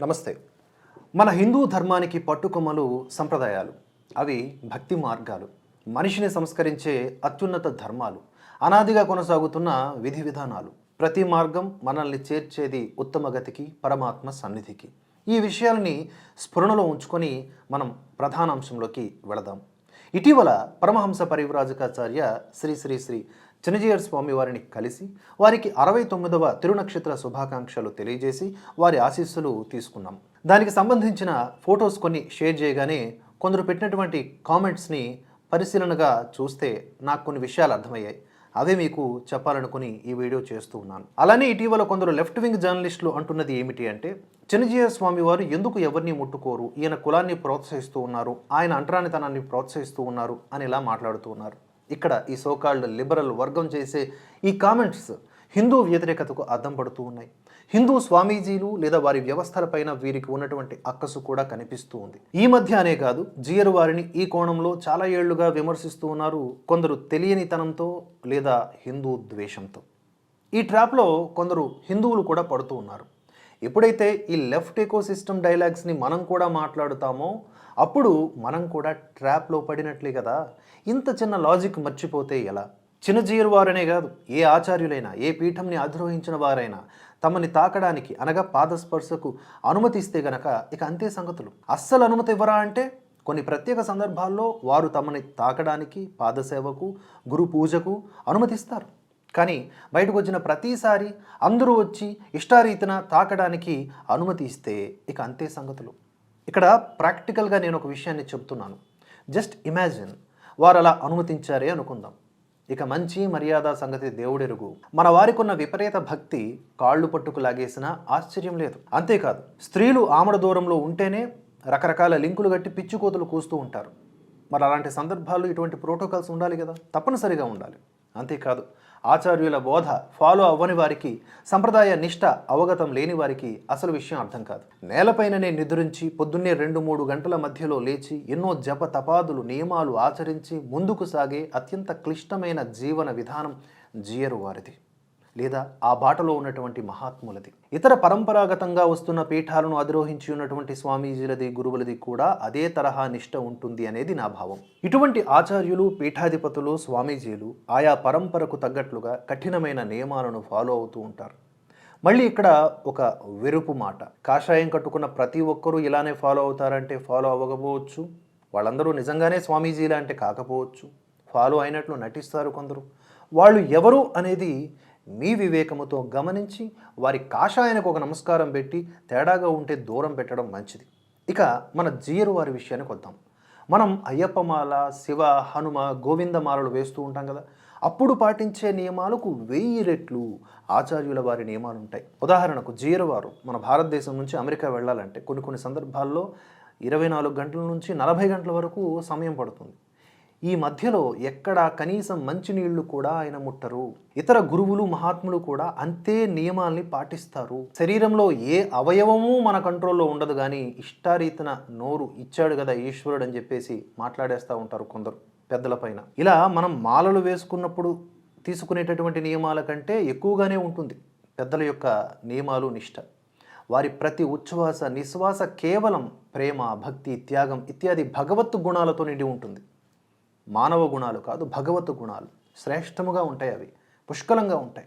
నమస్తే. మన హిందూ ధర్మానికి పట్టుకొమ్మలు సంప్రదాయాలు. అవి భక్తి మార్గాలు. మనిషిని సంస్కరించే అత్యున్నత ధర్మాలు. అనాదిగా కొనసాగుతున్న విధి విధానాలు. ప్రతి మార్గం మనల్ని చేర్చేది ఉత్తమ గతికి పరమాత్మ సన్నిధికి. ఈ విషయాల్ని స్ఫురణలో ఉంచుకొని మనం ప్రధానాంశంలోకి వెళదాం. ఇటీవల పరమహంస పరివ్రాజకాచార్య శ్రీ శ్రీ శ్రీ చిన్నజీయర్ స్వామి వారిని కలిసి వారికి అరవై తొమ్మిదవ తిరునక్షత్ర శుభాకాంక్షలు తెలియజేసి వారి ఆశీస్సులు తీసుకున్నాం. దానికి సంబంధించిన ఫొటోస్ కొన్ని షేర్ చేయగానే కొందరు పెట్టినటువంటి కామెంట్స్ని పరిశీలనగా చూస్తే నాకు కొన్ని విషయాలు అర్థమయ్యాయి. అవే మీకు చెప్పాలనుకుని ఈ వీడియో చేస్తూ ఉన్నాను. అలానే ఇటీవల కొందరు లెఫ్ట్ వింగ్ జర్నలిస్టులు అంటున్నది ఏమిటి అంటే చిన్నజీయ స్వామి వారు ఎందుకు ఎవరిని ముట్టుకోరు? ఈయన కులాన్ని ప్రోత్సహిస్తూ ఉన్నారు. ఆయన అంటరానితనాన్ని ప్రోత్సహిస్తూ ఉన్నారు అని ఇలా మాట్లాడుతూ ఉన్నారు. ఇక్కడ ఈ సోకాళ్ళు లిబరల్ వర్గం చేసే ఈ కామెంట్స్ హిందూ వ్యతిరేకతకు అద్దం పడుతూ ఉన్నాయి. హిందూ స్వామీజీలు లేదా వారి వ్యవస్థలపైన వీరికి ఉన్నటువంటి అక్కసు కూడా కనిపిస్తూ ఉంది. ఈ మధ్య అనే కాదు జియర్ వారిని ఈ కోణంలో చాలా ఏళ్ళుగా విమర్శిస్తూ ఉన్నారు కొందరు తెలియనితనంతో లేదా హిందూ ద్వేషంతో. ఈ ట్రాప్లో కొందరు హిందువులు కూడా పడుతూ ఉన్నారు. ఎప్పుడైతే ఈ లెఫ్ట్ ఎకో సిస్టమ్ డైలాగ్స్ని మనం కూడా మాట్లాడుతామో అప్పుడు మనం కూడా ట్రాప్లో పడినట్లే కదా. ఇంత చిన్న లాజిక్ మర్చిపోతే ఎలా? చిన్నజీయరు వారనే కాదు ఏ ఆచార్యులైనా ఏ పీఠంని అధిరోహించిన వారైనా తమని తాకడానికి అనగా పాదస్పర్శకు అనుమతిస్తే గనక ఇక అంతే సంగతులు. అస్సలు అనుమతి ఇవ్వరా అంటే కొన్ని ప్రత్యేక సందర్భాల్లో వారు తమని తాకడానికి పాదసేవకు గురు పూజకు అనుమతిస్తారు. కానీ బయటకు వచ్చిన ప్రతిసారి అందరూ వచ్చి ఇష్టారీతిన తాకడానికి అనుమతి ఇస్తే ఇక అంతే సంగతులు. ఇక్కడ ప్రాక్టికల్గా నేను ఒక విషయాన్ని చెప్తున్నాను. జస్ట్ ఇమాజిన్ వారు అలా అనుమతించారే అనుకుందాం. ఇక మంచి మర్యాద సంగతి దేవుడెరుగు. మన వారికున్న విపరీత భక్తి కాళ్ళు పట్టుకు లాగేసినా ఆశ్చర్యం లేదు. అంతేకాదు స్త్రీలు ఆమడ దూరంలో ఉంటేనే రకరకాల లింకులు కట్టి పిచ్చుకోతులు కూస్తూ ఉంటారు. మరి అలాంటి సందర్భాల్లో ఇటువంటి ప్రోటోకాల్స్ ఉండాలి కదా? తప్పనిసరిగా ఉండాలి. అంతేకాదు ఆచార్యుల బోధ ఫాలో అవ్వని వారికి సంప్రదాయ నిష్ట అవగతం లేని వారికి అసలు విషయం అర్థం కాదు. నేలపైననే నిద్రించి పొద్దున్నే రెండు మూడు గంటల మధ్యలో లేచి ఎన్నో జప తపాదులు నియమాలు ఆచరించి ముందుకు సాగే అత్యంత క్లిష్టమైన జీవన విధానం జియరు వారిది. లేదా ఆ బాటలో ఉన్నటువంటి మహాత్ములది. ఇతర పరంపరాగతంగా వస్తున్న పీఠాలను అధిరోహించి ఉన్నటువంటి స్వామీజీలది గురువులది కూడా అదే తరహా నిష్ట ఉంటుంది అనేది నా భావం. ఇటువంటి ఆచార్యులు పీఠాధిపతులు స్వామీజీలు ఆయా పరంపరకు తగ్గట్లుగా కఠినమైన నియమాలను ఫాలో అవుతూ ఉంటారు. మళ్ళీ ఇక్కడ ఒక వెరుపు మాట. కాషాయం కట్టుకున్న ప్రతి ఒక్కరూ ఇలానే ఫాలో అవుతారంటే ఫాలో అవ్వకపోవచ్చు. వాళ్ళందరూ నిజంగానే స్వామీజీలా అంటే కాకపోవచ్చు. ఫాలో అయినట్లు నటిస్తారు కొందరు. వాళ్ళు ఎవరు అనేది మీ వివేకముతో గమనించి వారి కాషాయనకు ఒక నమస్కారం పెట్టి తేడాగా ఉంటే దూరం పెట్టడం మంచిది. ఇక మన జీయరు వారి విషయానికి వద్దాం. మనం అయ్యప్పమాల శివ హనుమ గోవిందమాలలు వేస్తూ ఉంటాం కదా. అప్పుడు పాటించే నియమాలకు వెయ్యి రెట్లు ఆచార్యుల వారి నియమాలు ఉంటాయి ఉదాహరణకు జీయరు వారు మన భారతదేశం నుంచి అమెరికా వెళ్ళాలంటే కొన్ని కొన్ని సందర్భాల్లో ఇరవై నాలుగు గంటల నుంచి నలభై గంటల వరకు సమయం పడుతుంది. ఈ మధ్యలో ఎక్కడ కనీసం మంచినీళ్ళు కూడా ఆయన ముట్టరు. ఇతర గురువులు మహాత్ములు కూడా అంతే నియమాల్ని పాటిస్తారు. శరీరంలో ఏ అవయవము మన కంట్రోల్లో ఉండదు కానీ ఇష్టారీతన నోరు ఇచ్చాడు కదా ఈశ్వరుడు అని చెప్పేసి మాట్లాడేస్తూ ఉంటారు కొందరు పెద్దలపైన ఇలా మనం మాలలు వేసుకున్నప్పుడు తీసుకునేటటువంటి నియమాల కంటే ఎక్కువగానే ఉంటుంది పెద్దల యొక్క నియమాలు నిష్ట. వారి ప్రతి ఉచ్ఛ్వాస నిశ్వాస కేవలం ప్రేమ భక్తి త్యాగం ఇత్యాది భగవత్ గుణాలతో నిండి ఉంటుంది. మానవ గుణాలు కాదు భగవత్ గుణాలు శ్రేష్టముగా ఉంటాయి అవి పుష్కలంగా ఉంటాయి.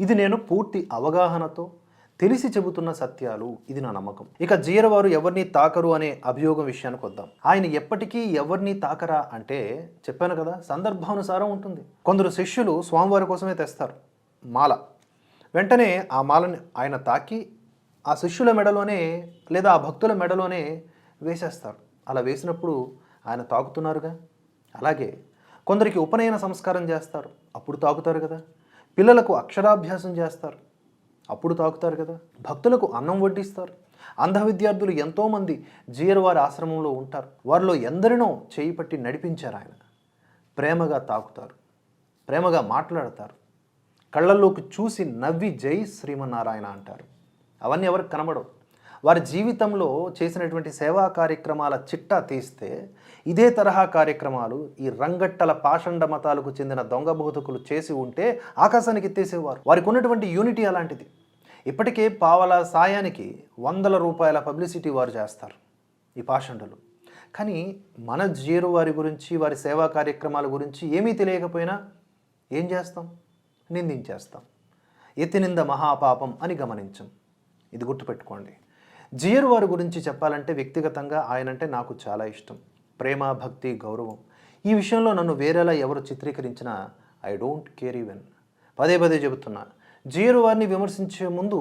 ఇది నేను పూర్తి అవగాహనతో తెలిసి చెబుతున్న సత్యాలు ఇది నా నమ్మకం. ఇక జీరవారు ఎవరిని తాకరు అనే అభియోగం విషయానికి వద్దాం. ఆయన ఎప్పటికీ ఎవరిని తాకరా అంటే చెప్పాను కదా సందర్భానుసారం ఉంటుంది. కొందరు శిష్యులు స్వామివారి కోసమే తెస్తారు మాల. వెంటనే ఆ మాలని ఆయన తాకి ఆ శిష్యుల మెడలోనే లేదా ఆ భక్తుల మెడలోనే వేసేస్తారు. అలా వేసినప్పుడు ఆయన తాకుతున్నారుగా? అలాగే కొందరికి ఉపనయన సంస్కారం చేస్తారు. అప్పుడు తాకుతారు కదా. పిల్లలకు అక్షరాభ్యాసం చేస్తారు. అప్పుడు తాకుతారు కదా. భక్తులకు అన్నం వడ్డిస్తారు. అంధ విద్యార్థులు ఎంతోమంది జీయరవారి ఆశ్రమంలో ఉంటారు. వారిలో ఎందరినో చేయి పట్టి నడిపించారు ఆయన. ప్రేమగా తాకుతారు ప్రేమగా మాట్లాడతారు. కళ్ళల్లోకి చూసి నవ్వి జై శ్రీమన్నారాయణ అంటారు. అవన్నీ ఎవరికి కనబడవు. వారి జీవితంలో చేసినటువంటి సేవా కార్యక్రమాల చిట్టా తీస్తే ఇదే తరహా కార్యక్రమాలు ఈ రంగట్టల పాషండ మతాలకు చెందిన దొంగ బోధకులు చేసి ఉంటే ఆకాశానికి ఎత్తేసేవారు. వారికి ఉన్నటువంటి యూనిటీ అలాంటిది. ఇప్పటికే పావల సాయానికి వందల రూపాయల పబ్లిసిటీ వారు చేస్తారు ఈ పాషండులు. కానీ మన జీరు వారి గురించి వారి సేవా కార్యక్రమాల గురించి ఏమీ తెలియకపోయినా ఏం చేస్తాం? నిందించేస్తాం. ఎత్తినింద మహాపాపం అని గమనించం. ఇది గుర్తుపెట్టుకోండి. జియర్ వారి గురించి చెప్పాలంటే వ్యక్తిగతంగా ఆయనంటే నాకు చాలా ఇష్టం. ప్రేమ భక్తి గౌరవం. ఈ విషయంలో నన్ను వేరేలా ఎవరు చిత్రీకరించినా ఐ డోంట్ కేర్ ఈవెన్ పదే పదే చెబుతున్నా. జీరు వారిని విమర్శించే ముందు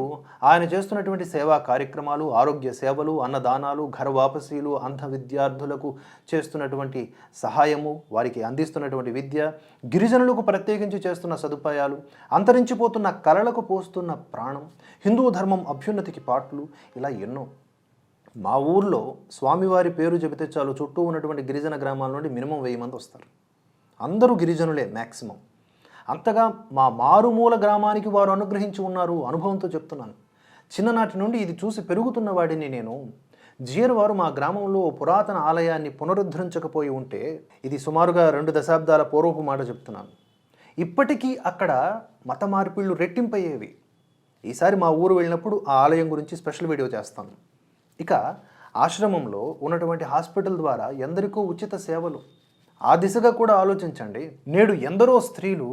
ఆయన చేస్తున్నటువంటి సేవా కార్యక్రమాలు ఆరోగ్య సేవలు అన్నదానాలు ఘర వాపసీలు అంధ విద్యార్థులకు చేస్తున్నటువంటి సహాయము వారికి అందిస్తున్నటువంటి విద్య గిరిజనులకు ప్రత్యేకించి చేస్తున్న సదుపాయాలు అంతరించిపోతున్న కళలకు పోస్తున్న ప్రాణం హిందూ ధర్మం అభ్యున్నతికి పాటలు ఇలా ఎన్నో. మా ఊర్లో స్వామివారి పేరు చెబితే చాలు చుట్టూ ఉన్నటువంటి గిరిజన గ్రామాల నుండి మినిమం వెయ్యి మంది వస్తారు. అందరూ గిరిజనులే మ్యాక్సిమం అంతగా మా మారుమూల గ్రామానికి వారు అనుగ్రహించి ఉన్నారు అనుభవంతో చెప్తున్నాను. చిన్ననాటి నుండి ఇది చూసి పెరుగుతున్న వాడిని నేను. జియర్ వారు మా గ్రామంలో ఓ పురాతన ఆలయాన్ని పునరుద్ధరించకపోయి ఉంటే ఇది సుమారుగా రెండు దశాబ్దాల పూర్వపు మాట చెప్తున్నాను. ఇప్పటికీ అక్కడ మత మార్పిళ్ళు రెట్టింపయ్యేవి. ఈసారి మా ఊరు వెళ్ళినప్పుడు ఆ ఆలయం గురించి స్పెషల్ వీడియో చేస్తాను. ఇక ఆశ్రమంలో ఉన్నటువంటి హాస్పిటల్ ద్వారా ఎందరికో ఉచిత సేవలు. ఆ దిశగా కూడా ఆలోచించండి. నేడు ఎందరో స్త్రీలు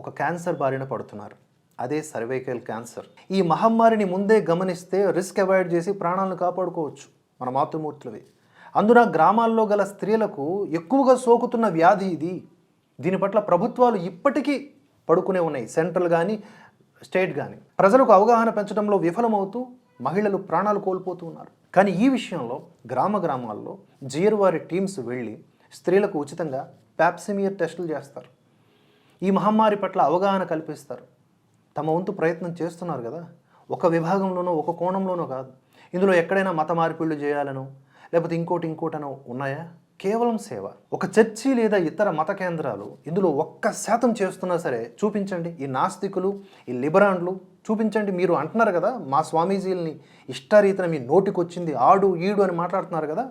ఒక క్యాన్సర్ బారిన పడుతున్నారు. అదే సర్వైకల్ క్యాన్సర్. ఈ మహమ్మారిని ముందే గమనిస్తే రిస్క్ అవాయిడ్ చేసి ప్రాణాలను కాపాడుకోవచ్చు మన మాతృమూర్తులవి. అందున గ్రామాల్లో గల స్త్రీలకు ఎక్కువగా సోకుతున్న వ్యాధి ఇది. దీని పట్ల ప్రభుత్వాలు ఇప్పటికీ పడుకునే ఉన్నాయి. సెంట్రల్ కానీ స్టేట్ కానీ ప్రజలకు అవగాహన పెంచడంలో విఫలమవుతూ మహిళలు ప్రాణాలు కోల్పోతూ ఉన్నారు కానీ ఈ విషయంలో గ్రామ గ్రామాల్లో జియర్ వారి టీమ్స్ వెళ్ళి స్త్రీలకు ఉచితంగా ప్యాప్సిమియర్ టెస్టులు చేస్తారు. ఈ మహమ్మారి పట్ల అవగాహన కల్పిస్తారు. తమ వంతు ప్రయత్నం చేస్తున్నారు కదా. ఒక విభాగంలోనో ఒక కోణంలోనో కాదు. ఇందులో ఎక్కడైనా మత మార్పిళ్ళు చేయాలనో లేకపోతే ఇంకోటి ఇంకోటనో ఉన్నాయా? కేవలం సేవ. ఒక చర్చి లేదా ఇతర మత కేంద్రాలు ఇందులో ఒక్క శాతం చేస్తున్నా సరే చూపించండి. ఈ నాస్తికులు ఈ లిబరాన్లు చూపించండి మీరు అంటున్నారు కదా మా స్వామీజీల్ని ఇష్టారీతన మీ నోటికొచ్చింది ఆడు ఈడు అని మాట్లాడుతున్నారు కదా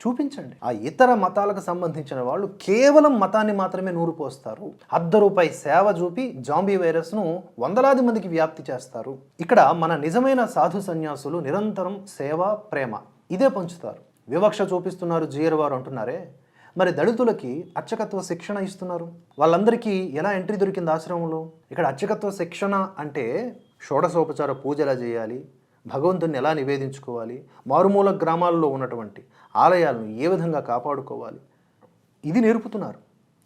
చూపించండి. ఆ ఇతర మతాలకు సంబంధించిన వాళ్ళు కేవలం మతాన్ని మాత్రమే నూరు పోస్తారు. అర్ధ రూపాయి సేవ చూపి జాంబీ వైరస్ను వందలాది మందికి వ్యాప్తి చేస్తారు. ఇక్కడ మన నిజమైన సాధు సన్యాసులు నిరంతరం సేవ ప్రేమ ఇదే పంచుతారు. వివక్ష చూపిస్తున్నారు జియర్ వారు అంటున్నారే మరి దళితులకి అర్చకత్వ శిక్షణ ఇస్తున్నారు. వాళ్ళందరికీ ఎలా ఎంట్రీ దొరికింది ఆశ్రమంలో? ఇక్కడ అర్చకత్వ శిక్షణ అంటే షోడశోపచార పూజ ఎలా చేయాలి? భగవంతుని ఎలా నివేదించుకోవాలి? మారుమూల గ్రామాల్లో ఉన్నటువంటి ఆలయాలను ఏ విధంగా కాపాడుకోవాలి? ఇది నేర్పుతున్నారు.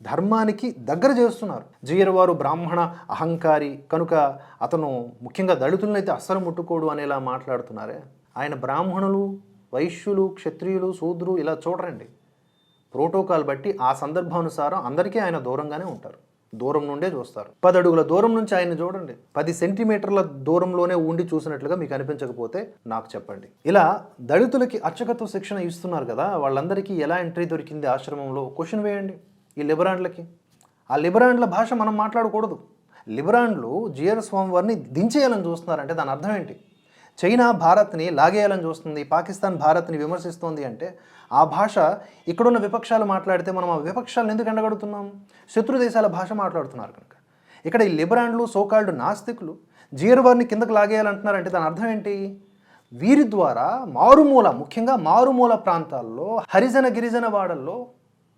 ధర్మానికి దగ్గర చేస్తున్నారు. జియర్ వారు బ్రాహ్మణ అహంకారి కనుక అతను ముఖ్యంగా దళితులను అయితే అస్సలు ముట్టుకోడు అనేలా మాట్లాడుతున్నారే? ఆయన బ్రాహ్మణులు వైశ్యులు క్షత్రియులు శూద్రు ఇలా చూడరండి. ప్రోటోకాల్ బట్టి ఆ సందర్భానుసారం అందరికీ ఆయన దూరంగానే ఉంటారు. దూరం నుండే చూస్తారు. పది అడుగుల దూరం నుంచి ఆయన చూడండి. పది సెంటీమీటర్ల దూరంలోనే ఉండి చూసినట్లుగా మీకు అనిపించకపోతే నాకు చెప్పండి. ఇలా దళితులకి అర్చకత్వ శిక్షణ ఇస్తున్నారు కదా వాళ్ళందరికీ ఎలా ఎంట్రీ దొరికింది ఆశ్రమంలో? క్వశ్చన్ వేయండి. ఈ లిబరాండ్లకి. ఆ లిబరాండ్ల భాష మనం మాట్లాడకూడదు. లిబరాండ్లు జిఆర్ స్వామి వారిని దించేయాలని చూస్తున్నారంటే దాని అర్థం ఏంటి? చైనా భారత్ని లాగేయాలని చూస్తుంది పాకిస్తాన్ భారత్ని విమర్శిస్తోంది అంటే ఆ భాష ఇక్కడున్న విపక్షాలు మాట్లాడితే మనం ఆ విపక్షాలను ఎందుకు ఎండగడుతున్నాం? శత్రు దేశాల భాష మాట్లాడుతున్నారు కనుక. ఇక్కడ ఈ లిబరాండ్లు సోకాల్డ్ నాస్తికులు జియర్ కిందకు లాగేయాలంటున్నారంటే దాని అర్థం ఏంటి? వీరి ద్వారా మారుమూల ముఖ్యంగా మారుమూల ప్రాంతాల్లో హరిజన గిరిజన వాడల్లో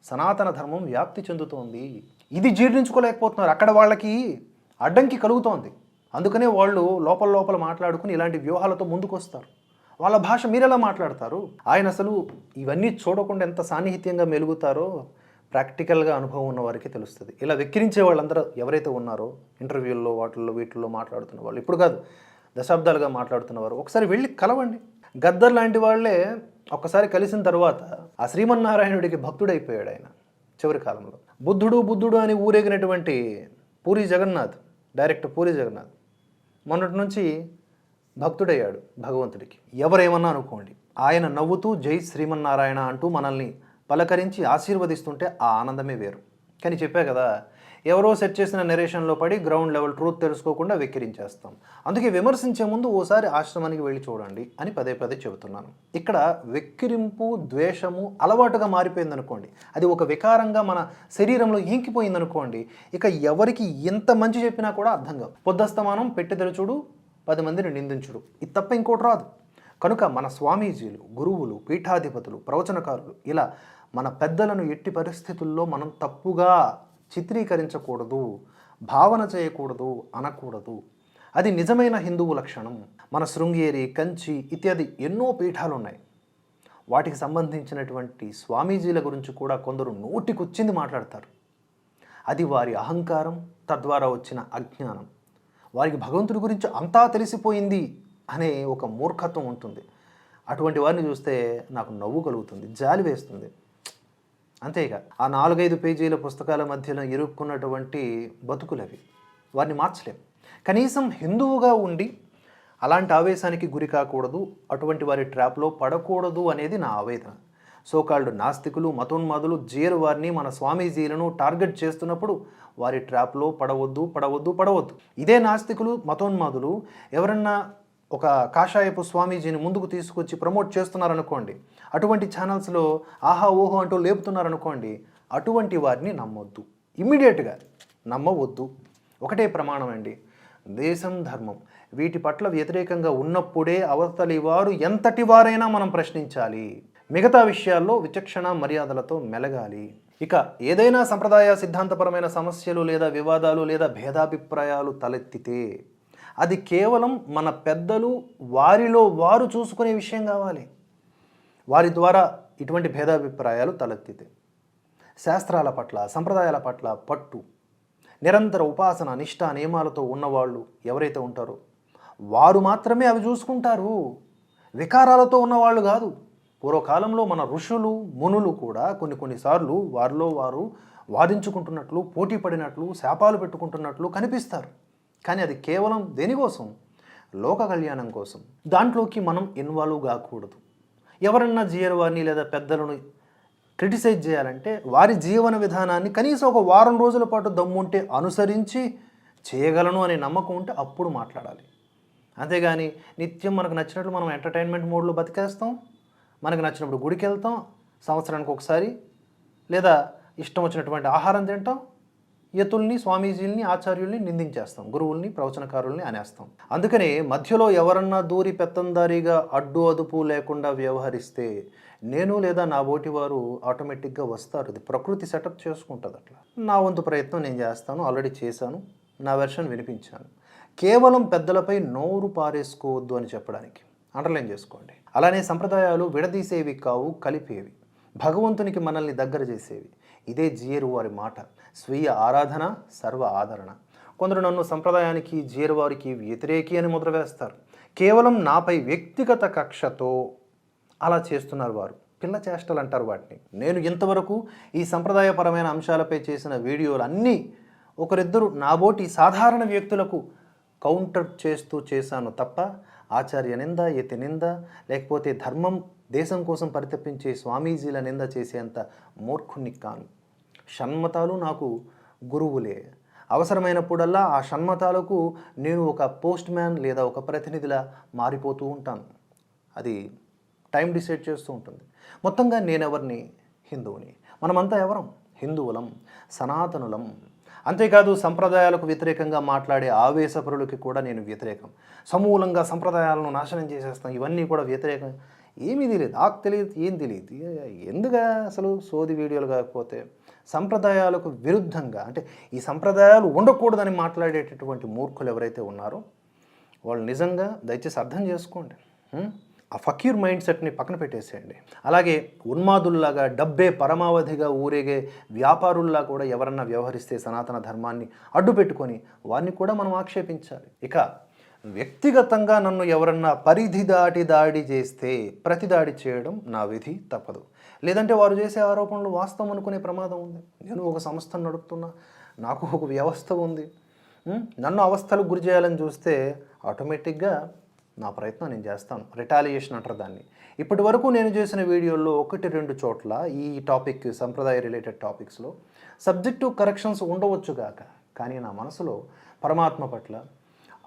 సనాతన ధర్మం వ్యాప్తి చెందుతోంది. ఇది జీర్ణించుకోలేకపోతున్నారు. అక్కడ వాళ్ళకి అడ్డంకి కలుగుతోంది. అందుకనే వాళ్ళు లోపల లోపల మాట్లాడుకుని ఇలాంటి వ్యూహాలతో ముందుకు వస్తారు వాళ్ళ భాష మీరెలా మాట్లాడతారు? ఆయన అసలు ఇవన్నీ చూడకుండా ఎంత సాన్నిహిత్యంగా మెలుగుతారో ప్రాక్టికల్గా అనుభవం ఉన్న వారికి తెలుస్తుంది. ఇలా వెక్కిరించే వాళ్ళందరూ ఎవరైతే ఉన్నారో ఇంటర్వ్యూల్లో వాటిల్లో వీటిల్లో మాట్లాడుతున్న వాళ్ళు ఇప్పుడు కాదు దశాబ్దాలుగా మాట్లాడుతున్నవారు ఒకసారి వెళ్ళి కలవండి. గద్దర్ లాంటి వాళ్ళే ఒక్కసారి కలిసిన తర్వాత ఆ శ్రీమన్నారాయణుడికి భక్తుడైపోయాడు ఆయన చివరి కాలంలో. బుద్ధుడు బుద్ధుడు అని ఊరేగినటువంటి పూరి జగన్నాథ్ డైరెక్టర్ పూరి జగన్నాథ్. మొన్నటి నుంచి భక్తుడయ్యాడు భగవంతుడికి. ఎవరేమన్నా అనుకోండి ఆయన నవ్వుతూ జై శ్రీమన్నారాయణ అంటూ మనల్ని పలకరించి ఆశీర్వదిస్తుంటే ఆ ఆనందమే వేరు. కానీ చెప్పా కదా ఎవరో సెట్ చేసిన నెరేషన్లో పడి గ్రౌండ్ లెవెల్ ట్రూత్ తెలుసుకోకుండా వెక్కిరించేస్తాం. అందుకే విమర్శించే ముందు ఓసారి ఆశ్రమానికి వెళ్ళి చూడండి అని పదే పదే చెబుతున్నాను. ఇక్కడ వెక్కిరింపు ద్వేషము అలవాటుగా మారిపోయింది అనుకోండి అది ఒక వికారంగా మన శరీరంలో ఇంకిపోయింది అనుకోండి ఇక ఎవరికి ఎంత మంచి చెప్పినా కూడా అర్థం కాదు పొద్దస్తమానం పెట్టి తెరచుడు పది మందిని నిందించుడు. ఇది తప్ప ఇంకోటి రాదు. కనుక మన స్వామీజీలు గురువులు పీఠాధిపతులు ప్రవచనకారులు ఇలా మన పెద్దలను ఎట్టి పరిస్థితుల్లో మనం తప్పుగా చిత్రీకరించకూడదు భావన చేయకూడదు అనకూడదు. అది నిజమైన హిందువు లక్షణం. మన శృంగేరి కంచి ఇత్యాది ఎన్నో పీఠాలు ఉన్నాయి వాటికి సంబంధించినటువంటి స్వామీజీల గురించి కూడా కొందరు నోటికొచ్చింది మాట్లాడతారు. అది వారి అహంకారం తద్వారా వచ్చిన అజ్ఞానం. వారికి భగవంతుడి గురించి అంతా తెలిసిపోయింది అనే ఒక మూర్ఖత్వం ఉంటుంది. అటువంటి వారిని చూస్తే నాకు నవ్వు కలుగుతుంది జాలి వేస్తుంది. అంతేగా ఆ నాలుగైదు పేజీల పుస్తకాల మధ్యలో ఇరుక్కున్నటువంటి బతుకులవి. వారిని మార్చలేం. కనీసం హిందువుగా ఉండి అలాంటి ఆవేశానికి గురి కాకూడదు అటువంటి వారి ట్రాప్లో పడకూడదు అనేది నా ఆవేదన. సోకాళ్ళు నాస్తికులు మతోన్మాదులు జీరు వారిని మన స్వామీజీలను టార్గెట్ చేస్తున్నప్పుడు వారి ట్రాప్లో పడవద్దు పడవద్దు పడవద్దు. ఇదే నాస్తికులు మతోన్మాదులు ఎవరన్నా ఒక కాషాయపు స్వామీజీని ముందుకు తీసుకొచ్చి ప్రమోట్ చేస్తున్నారనుకోండి అటువంటి ఛానల్స్లో ఆహా ఓహో అంటూ లేపుతున్నారనుకోండి అటువంటి వారిని నమ్మొద్దు. ఇమ్మీడియట్గా నమ్మవద్దు. ఒకటే ప్రమాణం అండి. దేశం ధర్మం. వీటి పట్ల వ్యతిరేకంగా ఉన్నప్పుడే అవతలి వారు ఎంతటి వారైనా మనం ప్రశ్నించాలి. మిగతా విషయాల్లో విచక్షణ మర్యాదలతో మెలగాలి. ఇక ఏదైనా సంప్రదాయ సిద్ధాంతపరమైన సమస్యలు లేదా వివాదాలు లేదా భేదాభిప్రాయాలు తలెత్తితే అది కేవలం మన పెద్దలు వారిలో వారు చూసుకునే విషయం కావాలి. వారి ద్వారా ఇటువంటి భేదాభిప్రాయాలు తలెత్తితే. శాస్త్రాల పట్ల సంప్రదాయాల పట్ల పట్టు నిరంతర ఉపాసన నిష్ఠ నియమాలతో ఉన్నవాళ్ళు ఎవరైతే ఉంటారో వారు మాత్రమే అవి చూసుకుంటారు. వికారాలతో ఉన్నవాళ్ళు కాదు. పూర్వకాలంలో మన ఋషులు మునులు కూడా కొన్ని కొన్నిసార్లు వారిలో వారు వాదించుకుంటున్నట్లు పోటీ పడినట్లు శాపాలు పెట్టుకుంటున్నట్లు కనిపిస్తారు. కానీ అది కేవలం దేనికోసం లోక కళ్యాణం కోసం. దాంట్లోకి మనం ఇన్వాల్వ్ కాకూడదు. ఎవరన్నా జీయరవారిని లేదా పెద్దలను క్రిటిసైజ్ చేయాలంటే వారి జీవన విధానాన్ని కనీసం ఒక వారం రోజుల పాటు దమ్ముంటే అనుసరించి చేయగలను అనే నమ్మకం ఉంటే అప్పుడు మాట్లాడాలి. అంతేగాని నిత్యం మనకు నచ్చినట్లు మనం ఎంటర్టైన్మెంట్ మోడ్లో బతికేస్తాం. మనకు నచ్చినప్పుడు గుడికి వెళ్తాం సంవత్సరానికి ఒకసారి లేదా ఇష్టం వచ్చినటువంటి ఆహారం తింటాం. యతుల్ని స్వామీజీల్ని ఆచార్యుల్ని నిందించేస్తాం. గురువుల్ని ప్రవచనకారుల్ని అనేస్తాం. అందుకనే మధ్యలో ఎవరన్నా దూరి పెత్తందారీగా అడ్డు అదుపు లేకుండా వ్యవహరిస్తే నేను లేదా నా ఓటి వారు ఆటోమేటిక్గా వస్తారు. ఇది ప్రకృతి సెటప్ చేసుకుంటుంది అట్లా. నా వంతు ప్రయత్నం నేను చేస్తాను. ఆల్రెడీ చేశాను. నా వెర్షన్ వినిపించాను. కేవలం పెద్దలపై నోరు పారేసుకోవద్దు అని చెప్పడానికి. అండర్లైన్ చేసుకోండి. అలానే సంప్రదాయాలు విడదీసేవి కావు కలిపేవి. భగవంతునికి మనల్ని దగ్గర చేసేవి. ఇదే జియరు వారి మాట. స్వీయ ఆరాధన సర్వ ఆదరణ. కొందరు నన్ను సంప్రదాయానికి జియరు వారికి వ్యతిరేకి అని ముద్ర వేస్తారు. కేవలం నాపై వ్యక్తిగత కక్షతో అలా చేస్తున్నారు వారు. పిల్ల చేష్టలు అంటారు వాటిని. నేను ఇంతవరకు ఈ సంప్రదాయపరమైన అంశాలపై చేసిన వీడియోలు అన్నీ ఒకరిద్దరు నాబోటి సాధారణ వ్యక్తులకు కౌంటర్ చేస్తూ చేశాను తప్ప ఆచార్య నింద యతి నింద లేకపోతే ధర్మం దేశం కోసం పరితపించే స్వామీజీల నింద చేసేంత మూర్ఖుణ్ణి కాను. షణ్మతాలు నాకు గురువులే. అవసరమైనప్పుడల్లా ఆ షణ్మతాలకు నేను ఒక పోస్ట్ మ్యాన్ లేదా ఒక ప్రతినిధిలా మారిపోతూ ఉంటాను. అది టైం డిసైడ్ చేస్తూ ఉంటుంది. మొత్తంగా నేనెవరిని? హిందువుని. మనమంతా ఎవరం? హిందువులం సనాతనులం. అంతేకాదు సంప్రదాయాలకు వ్యతిరేకంగా మాట్లాడే ఆవేశపరులకి కూడా నేను వ్యతిరేకం. సమూలంగా సంప్రదాయాలను నాశనం చేసేస్తాం. ఇవన్నీ కూడా వ్యతిరేకం. ఏమీ తెలియదు. నాకు తెలియదు. ఏం తెలియదు. ఎందుగా అసలు సోది వీడియోలు కాకపోతే సంప్రదాయాలకు విరుద్ధంగా అంటే ఈ సంప్రదాయాలు ఉండకూడదని మాట్లాడేటటువంటి మూర్ఖులు ఎవరైతే ఉన్నారో వాళ్ళు నిజంగా దయచేసి అర్థం చేసుకోండి. ఆ ఫకీర్ మైండ్ సెట్ని పక్కన పెట్టేసేయండి. అలాగే ఉన్మాదుల్లాగా డబ్బే పరమావధిగా ఊరేగే వ్యాపారుల్లా కూడా ఎవరన్నా వ్యవహరిస్తే సనాతన ధర్మాన్ని అడ్డు పెట్టుకొని వారిని కూడా మనం ఆక్షేపించాలి. ఇక వ్యక్తిగతంగా నన్ను ఎవరన్నా పరిధి దాటి దాడి చేస్తే ప్రతి దాడి చేయడం నా విధి తప్పదు. లేదంటే వారు చేసే ఆరోపణలు వాస్తవం అనుకునే ప్రమాదం ఉంది. నేను ఒక సంస్థను నడుపుతున్నా నాకు ఒక వ్యవస్థ ఉంది. నన్ను అవస్థలకు గురి చేయాలని చూస్తే ఆటోమేటిక్గా నా ప్రయత్నం నేను చేస్తాను. రిటాలియేషన్ అంటారు దాన్ని. ఇప్పటి వరకు నేను చేసిన వీడియోల్లో ఒకటి రెండు చోట్ల ఈ టాపిక్ సంప్రదాయ రిలేటెడ్ టాపిక్స్లో సబ్జెక్టివ్ కరెక్షన్స్ ఉండవచ్చు కాక కానీ నా మనసులో పరమాత్మ పట్ల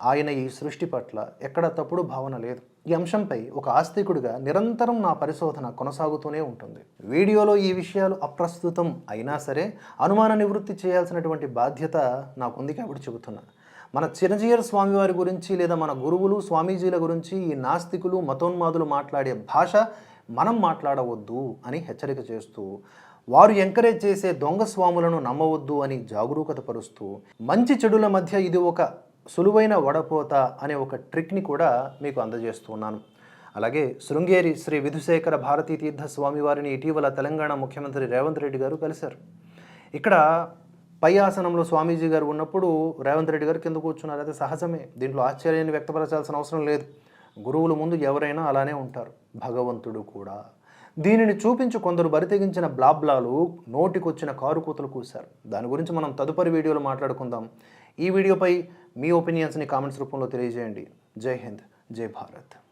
ఆయన ఈ సృష్టి పట్ల ఎక్కడ తప్పుడు భావన లేదు. ఈ అంశంపై ఒక ఆస్తికుడిగా నిరంతరం నా పరిశోధన కొనసాగుతూనే ఉంటుంది. వీడియోలో ఈ విషయాలు అప్రస్తుతం అయినా సరే అనుమాన నివృత్తి చేయాల్సినటువంటి బాధ్యత నాకుంది కాబట్టి చెబుతున్నా. మన చిరంజీవి స్వామి వారి గురించి లేదా మన గురువులు స్వామీజీల గురించి ఈ నాస్తికులు మతోన్మాదులు మాట్లాడే భాష మనం మాట్లాడవద్దు అని హెచ్చరిక చేస్తూ వారు ఎంకరేజ్ చేసే దొంగ స్వాములను నమ్మవద్దు అని జాగరూకత పరుస్తూ మంచి చెడుల మధ్య ఇది ఒక సులువైన వడపోత అనే ఒక ట్రిక్ని కూడా మీకు అందజేస్తున్నాను అలాగే శృంగేరి శ్రీ విధుశేఖర భారతీ తీర్థ స్వామి వారిని ఇటీవల తెలంగాణ ముఖ్యమంత్రి రేవంత్ రెడ్డి గారు కలిశారు. ఇక్కడ పై ఆసనంలో స్వామీజీ గారు ఉన్నప్పుడు రేవంత్ రెడ్డి గారు కింద కూర్చున్నారు. అది సహజమే. దీంట్లో ఆశ్చర్యాన్ని వ్యక్తపరచాల్సిన అవసరం లేదు. గురువుల ముందు ఎవరైనా అలానే ఉంటారు. భగవంతుడు కూడా. దీనిని చూపించి కొందరు బరితెగించిన బ్లాబ్లాలు నోటికొచ్చిన కారు కూతలు కూశారు. దాని గురించి మనం తదుపరి వీడియోలో మాట్లాడుకుందాం. ఈ వీడియోపై మీ ఒపీనియన్స్ని కామెంట్స్ రూపంలో తెలియజేయండి. జై హింద్ జై భారత్.